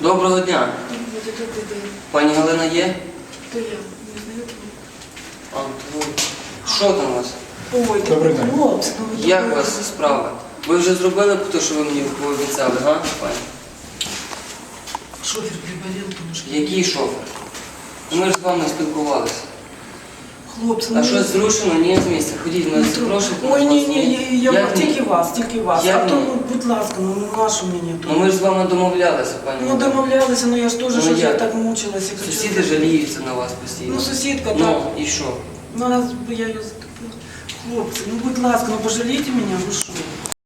Доброго дня. Пані Галина є? То я. Не знаю. Ну, що там у вас? Ой, Добрий день. хлопці, ну ви Як у вас справа? Ви вже зробили те, що ви мені пообіцяли, га, пані? Шофер приболів трошки. Який шофер? Ми ж з вами спілкувалися. Хлопці, А щось зрушено? Ні, з місця. Ходіть, ми запрошуємо. Ну, Ой, ні, ні, ні, я Як ні? тільки вас, тільки вас. Як а то, ні? ну, будь ласка, ну ну, нашу мені Ну тут. ми ж з вами домовлялися, пані. Ну домовлялися, ну я ж теж Ну, щось я як? так мучилася. Сусіди жаліються на вас постійно. Ну, сусідка, так. Ну, і що? Ну, раз я її затопила. Хлопці, ну будь ласка, ну пожалійте мене, ви що?